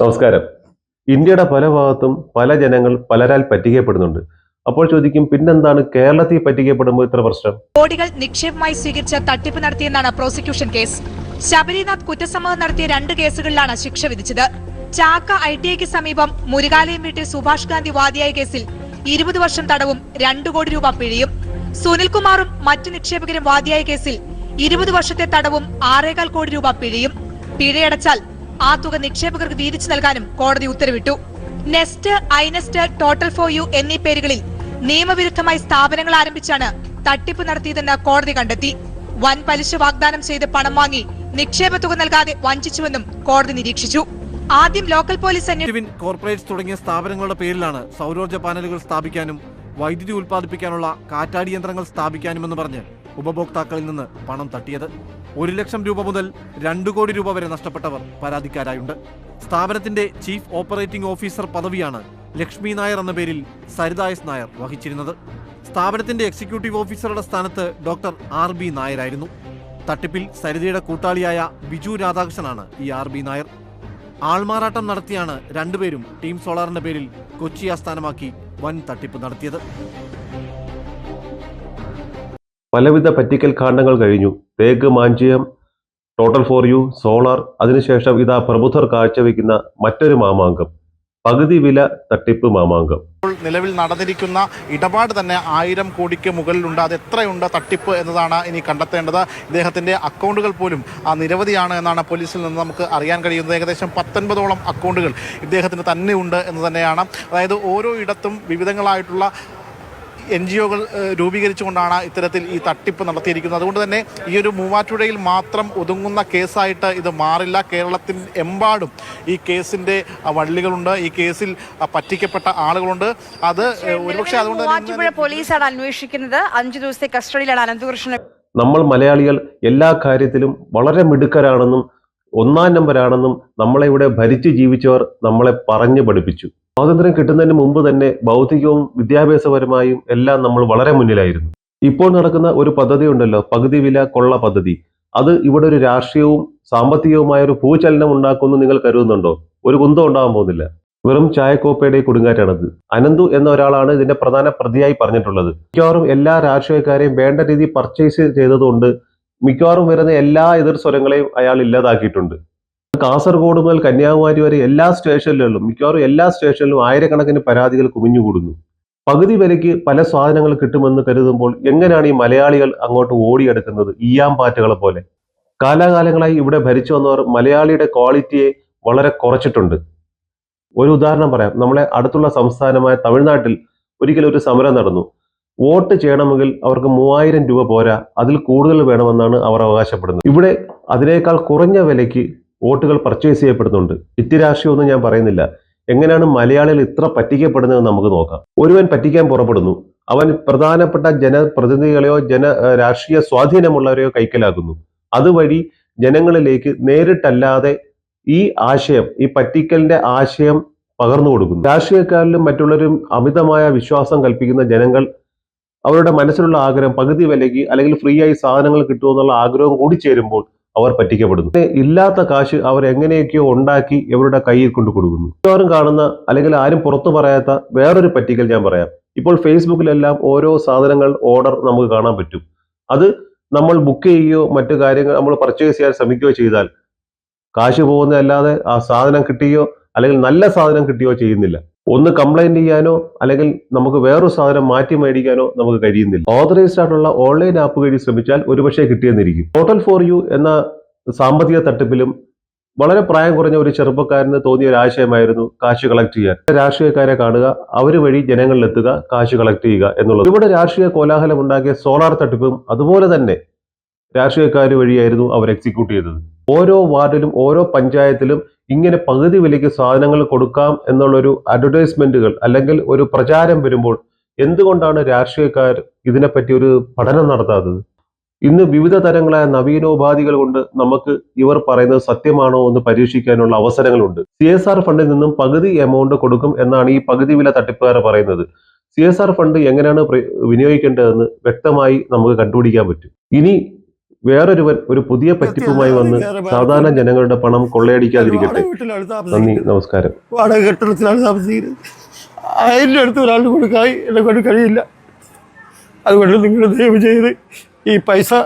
നമസ്കാരം. ഇന്ത്യയുടെ പല ഭാഗത്തും പല ജനങ്ങൾ പലരാൽ പറ്റിക്കപ്പെടുന്നുണ്ട്. അപ്പോൾ ചോദിക്കും പിന്നെന്താണ് കേരളത്തിൽ പറ്റിക്കപ്പെടുമ്പോൾ ഇത്ര പ്രശ്നം? കോടികൾ നിക്ഷേപമായി സ്വീകരിച്ച തട്ടിപ്പ് നടത്തിയെന്നാണ് പ്രോസിക്യൂഷൻ കേസ്. ശബരിനാഥ് കുറ്റസമ്മതം നടത്തിയ രണ്ട് കേസുകളിലാണ് ശിക്ഷ വിധിച്ചത്. ചാക്ക ഐ ടി ഐക്ക് സമീപം മുരുകാലയം വീട്ടിൽ സുഭാഷ് ഗാന്ധി വാദിയായ കേസിൽ ഇരുപത് വർഷം തടവും രണ്ടു കോടി രൂപ പിഴയും. സുനിൽകുമാറും മറ്റു നിക്ഷേപകരും വാദിയായ കേസിൽ ഇരുപത് വർഷത്തെ തടവും ആറേകാൽ കോടി രൂപ പിഴയും. പിഴയടച്ചാൽ ആ തുക നിക്ഷേപകർക്ക് വീതിച്ചു നൽകാനും കോടതി ഉത്തരവിട്ടു. Nest iNest Total four U എന്നീ പേരുകളിൽ നിയമവിരുദ്ധമായി സ്ഥാപനങ്ങൾ ആരംഭിച്ചാണ് തട്ടിപ്പ് നടത്തിയതെന്ന് കോടതി കണ്ടെത്തി. വൻ പലിശ വാഗ്ദാനം ചെയ്ത് പണം വാങ്ങി നിക്ഷേപ തുക നൽകാതെ വഞ്ചിച്ചുവെന്നും കോടതി നിരീക്ഷിച്ചു. ആദ്യം ലോക്കൽ പോലീസ് കോർപ്പറേറ്റ് തുടങ്ങിയ സ്ഥാപനങ്ങളുടെ പേരിലാണ് സൗരോർജ പാനലുകൾ സ്ഥാപിക്കാനും വൈദ്യുതി ഉൽപ്പാദിപ്പിക്കാനുള്ള കാറ്റാടി യന്ത്രങ്ങൾ സ്ഥാപിക്കാനുമെന്ന് പറഞ്ഞ് ഉപഭോക്താക്കളിൽ നിന്ന് പണം തട്ടിയത്. ഒരു ലക്ഷം രൂപ മുതൽ രണ്ടു കോടി രൂപ വരെ നഷ്ടപ്പെട്ടവർ പരാതിക്കാരായുണ്ട്. സ്ഥാപനത്തിന്റെ ചീഫ് ഓപ്പറേറ്റിംഗ് ഓഫീസർ പദവിയാണ് ലക്ഷ്മി നായർ എന്ന പേരിൽ സരിത എസ് നായർ വഹിച്ചിരുന്നത്. സ്ഥാപനത്തിന്റെ എക്സിക്യൂട്ടീവ് ഓഫീസറുടെ സ്ഥാനത്ത് ഡോക്ടർ ആർ ബി നായരായിരുന്നു. തട്ടിപ്പിൽ സരിതയുടെ കൂട്ടാളിയായ ബിജു രാധാകൃഷ്ണനാണ് ഈ ആർ ബി നായർ. ആൾമാറാട്ടം നടത്തിയാണ് രണ്ടുപേരും ടീം സോളാറിന്റെ പേരിൽ കൊച്ചി ആസ്ഥാനമാക്കി വൻ തട്ടിപ്പ് നടത്തിയത്. പലവിധ പറ്റിക്കൽ കാണ്ഡങ്ങൾ കഴിഞ്ഞു. തേക്ക് mangium Total four U solar അതിനുശേഷം ഇതാ പ്രബുദ്ധർ കാഴ്ചവെക്കുന്ന മറ്റൊരു മാമാങ്കം പകുതി വില തട്ടിപ്പ് മാമാങ്കം. നിലവിൽ നടന്നിരിക്കുന്ന ഇടപാട് തന്നെ ആയിരം കോടിക്ക് മുകളിലുണ്ട്. അത് എത്രയുണ്ട് തട്ടിപ്പ് എന്നതാണ് ഇനി കണ്ടെത്തേണ്ടത്. ഇദ്ദേഹത്തിന്റെ അക്കൗണ്ടുകൾ പോലും ആ, നിരവധിയാണ് എന്നാണ് പോലീസിൽ നിന്ന് നമുക്ക് അറിയാൻ കഴിയുന്നത്. ഏകദേശം പത്തൊൻപതോളം അക്കൗണ്ടുകൾ ഇദ്ദേഹത്തിന് തന്നെ ഉണ്ട് എന്ന് തന്നെയാണ്. അതായത് ഓരോ ഇടത്തും വിവിധങ്ങളായിട്ടുള്ള എൻ ജി ഒകൾ രൂപീകരിച്ചുകൊണ്ടാണ് ഇത്തരത്തിൽ ഈ തട്ടിപ്പ് നടത്തിയിരിക്കുന്നത്. അതുകൊണ്ട് തന്നെ ഈ ഒരു മൂവാറ്റുപുഴയിൽ മാത്രം ഒതുങ്ങുന്ന കേസായിട്ട് ഇത് മാറില്ല. കേരളത്തിൽ എമ്പാടും ഈ കേസിന്റെ വള്ളികളുണ്ട്. ഈ കേസിൽ പറ്റിക്കപ്പെട്ട ആളുകളുണ്ട്. അത് ഒരുപക്ഷെ അതുകൊണ്ട് തന്നെ മൂവാറ്റുപുഴ പോലീസാണ് അന്വേഷിക്കുന്നത്. അഞ്ചു ദിവസത്തെ കസ്റ്റഡിയിലാണ് അനന്തകൃഷ്ണൻ. നമ്മൾ മലയാളികൾ എല്ലാ കാര്യത്തിലും വളരെ മിടുക്കരാണെന്നും ഒന്നാം നമ്പരാണെന്നും നമ്മളെ ഇവിടെ ഭരിച്ചു ജീവിച്ചവർ നമ്മളെ പറഞ്ഞു പഠിപ്പിച്ചു. സ്വാതന്ത്ര്യം കിട്ടുന്നതിന് മുമ്പ് തന്നെ ഭൗതികവും വിദ്യാഭ്യാസപരമായും എല്ലാം നമ്മൾ വളരെ മുന്നിലായിരുന്നു. ഇപ്പോൾ നടക്കുന്ന ഒരു പദ്ധതി ഉണ്ടല്ലോ പകുതി വില കൊള്ള പദ്ധതി. അത് ഇവിടെ ഒരു രാഷ്ട്രീയവും സാമ്പത്തികവുമായ ഒരു ഭൂചലനം ഉണ്ടാക്കുമെന്ന് നിങ്ങൾ കരുതുന്നുണ്ടോ? ഒരു കുന്തം ഉണ്ടാകാൻ പോകുന്നില്ല. വെറും ചായക്കോപ്പയുടെ കൊടുങ്കാറ്റാണത്. അനന്തു എന്ന ഒരാളാണ് ഇതിന്റെ പ്രധാന പ്രതിയായി പറഞ്ഞിട്ടുള്ളത്. മിക്കവാറും എല്ലാ രാഷ്ട്രീയക്കാരെയും വേണ്ട രീതിയിൽ പർച്ചേസ് ചെയ്തതുകൊണ്ട് മിക്കവാറും വരുന്ന എല്ലാ എതിർ സ്വരങ്ങളെയും അയാൾ ഇല്ലാതാക്കിയിട്ടുണ്ട്. കാസർഗോഡ് മുതൽ കന്യാകുമാരി വരെ എല്ലാ സ്റ്റേഷനിലും മിക്കവാറും എല്ലാ സ്റ്റേഷനിലും ആയിരക്കണക്കിന് പരാതികൾ കുമിഞ്ഞുകൂടുന്നു. പകുതി വിലയ്ക്ക് പല സാധനങ്ങൾ കിട്ടുമെന്ന് കരുതുമ്പോൾ എങ്ങനെയാണ് ഈ മലയാളികൾ അങ്ങോട്ട് ഓടിയെടുക്കുന്നത്? ഈയാമ്പാറ്റകളെ പോലെ. കാലാകാലങ്ങളായി ഇവിടെ ഭരിച്ചു വന്നവർ മലയാളിയുടെ ക്വാളിറ്റിയെ വളരെ കുറച്ചിട്ടുണ്ട്. ഒരു ഉദാഹരണം പറയാം. നമ്മളെ അടുത്തുള്ള സംസ്ഥാനമായ തമിഴ്നാട്ടിൽ ഒരിക്കലും ഒരു സമരം നടന്നു. വോട്ട് ചെയ്യണമെങ്കിൽ അവർക്ക് മൂവായിരം രൂപ പോരാ. അതിൽ കൂടുതൽ വേണമെന്നാണ് അവർ അവകാശപ്പെടുന്നത്. ഇവിടെ അതിനേക്കാൾ കുറഞ്ഞ വിലയ്ക്ക് വോട്ടുകൾ പർച്ചേസ് ചെയ്യപ്പെടുന്നുണ്ട്. രാഷ്ട്രീയമൊന്നും ഞാൻ പറയുന്നില്ല. എങ്ങനെയാണ് മലയാളികൾ ഇത്ര പറ്റിക്കപ്പെടുന്നതെന്ന് നമുക്ക് നോക്കാം. ഒരുവൻ പറ്റിക്കാൻ പുറപ്പെടുന്നു. അവൻ പ്രധാനപ്പെട്ട ജനപ്രതിനിധികളെയോ ജന രാഷ്ട്രീയ സ്വാധീനമുള്ളവരെയോ കൈക്കലാക്കുന്നു. അതുവഴി ജനങ്ങളിലേക്ക് നേരിട്ടല്ലാതെ ഈ ആശയം ഈ പറ്റിക്കലിന്റെ ആശയം പകർന്നു കൊടുക്കുന്നു. രാഷ്ട്രീയക്കാരിലും മറ്റുള്ളവരും അമിതമായ വിശ്വാസം കൽപ്പിക്കുന്ന ജനങ്ങൾ അവരുടെ മനസ്സിലുള്ള ആഗ്രഹം പകുതി വിലയ്ക്ക് അല്ലെങ്കിൽ ഫ്രീ ആയി സാധനങ്ങൾ കിട്ടുമെന്നുള്ള ആഗ്രഹം കൂടി ചേരുമ്പോൾ അവർ പറ്റിക്കപ്പെടുന്നു. ഇല്ലാത്ത കാശ് അവർ എങ്ങനെയൊക്കെയോ ഉണ്ടാക്കി ഇവരുടെ കയ്യിൽ കൊണ്ട് കൊടുക്കുന്നു. മിക്കവാറും കാണുന്ന അല്ലെങ്കിൽ ആരും പുറത്തു പറയാത്ത വേറൊരു പറ്റിക്കൽ ഞാൻ പറയാം. ഇപ്പോൾ ഫേസ്ബുക്കിലെല്ലാം ഓരോ സാധനങ്ങൾ ഓർഡർ നമുക്ക് കാണാൻ പറ്റും. അത് നമ്മൾ ബുക്ക് ചെയ്യുകയോ മറ്റു കാര്യങ്ങൾ നമ്മൾ പർച്ചേസ് ചെയ്യാൻ ശ്രമിക്കുകയോ ചെയ്താൽ കാശ് പോകുന്നതല്ലാതെ ആ സാധനം കിട്ടുകയോ അല്ലെങ്കിൽ നല്ല സാധനം കിട്ടുകയോ ചെയ്യുന്നില്ല. ഒന്ന് കംപ്ലൈന്റ് ചെയ്യാനോ അല്ലെങ്കിൽ നമുക്ക് വേറൊരു സാധനം മാറ്റി മേടിക്കാനോ നമുക്ക് കഴിയുന്നില്ല. ഓതറൈസ്ഡ് ആയിട്ടുള്ള ഓൺലൈൻ ആപ്പ് വഴി ശ്രമിച്ചാൽ ഒരുപക്ഷെ കിട്ടിയെന്നിരിക്കും. ടോട്ടൽ ഫോർ യു എന്ന സാമ്പത്തിക തട്ടിപ്പിലും വളരെ പ്രായം കുറഞ്ഞ ഒരു ചെറുപ്പക്കാരന് തോന്നിയ ഒരു ആശയമായിരുന്നു കാശ് കളക്ട് ചെയ്യാൻ. രാഷ്ട്രീയക്കാരെ കാണുക അവർ വഴി ജനങ്ങളിലെത്തുക കാശ് കളക്ട് ചെയ്യുക എന്നുള്ളത്. ഇവിടെ രാഷ്ട്രീയ കോലാഹലം ഉണ്ടാക്കിയ സോളാർ തട്ടിപ്പും അതുപോലെ തന്നെ രാഷ്ട്രീയക്കാർ വഴിയായിരുന്നു അവർ എക്സിക്യൂട്ട് ചെയ്തത്. ഓരോ വാർഡിലും ഓരോ പഞ്ചായത്തിലും ഇങ്ങനെ പകുതി വിലയ്ക്ക് സാധനങ്ങൾ കൊടുക്കാം എന്നുള്ളൊരു അഡ്വർടൈസ്മെന്റുകൾ അല്ലെങ്കിൽ ഒരു പ്രചാരം വരുമ്പോൾ എന്തുകൊണ്ടാണ് രാഷ്ട്രീയക്കാർ ഇതിനെപ്പറ്റി ഒരു പഠനം നടത്താത്തത്? ഇന്ന് വിവിധ തരങ്ങളായ നവീനോപാധികൾ കൊണ്ട് നമുക്ക് ഇവർ പറയുന്നത് സത്യമാണോ എന്ന് പരീക്ഷിക്കാനുള്ള അവസരങ്ങളുണ്ട്. സി എസ് ആർ ഫണ്ടിൽ നിന്നും പകുതി എമൗണ്ട് കൊടുക്കും എന്നാണ് ഈ പകുതി വില തട്ടിപ്പുകാർ പറയുന്നത്. സി എസ് ആർ ഫണ്ട് എങ്ങനെയാണ് വിനിയോഗിക്കേണ്ടതെന്ന് വ്യക്തമായി നമുക്ക് കണ്ടുപിടിക്കാൻ പറ്റും. ഇനി വേറൊരുവൻ ഒരു പുതിയ പറ്റിപ്പുമായി വന്ന് സാധാരണ ജനങ്ങളുടെ പണം കൊള്ളയടിക്കാതിരിക്കട്ടെ. നന്ദി നമസ്കാരം. വാടക കെട്ടിടത്തിലാണ് താമസിക്കുന്നത് ആയിരം അടുത്ത് ഒരാളുടെ കൊടുക്കായി എന്നെ കൊണ്ട് കഴിയില്ല. അതുകൊണ്ട് നിങ്ങൾ ദയവ് ചെയ്ത് ഈ പൈസ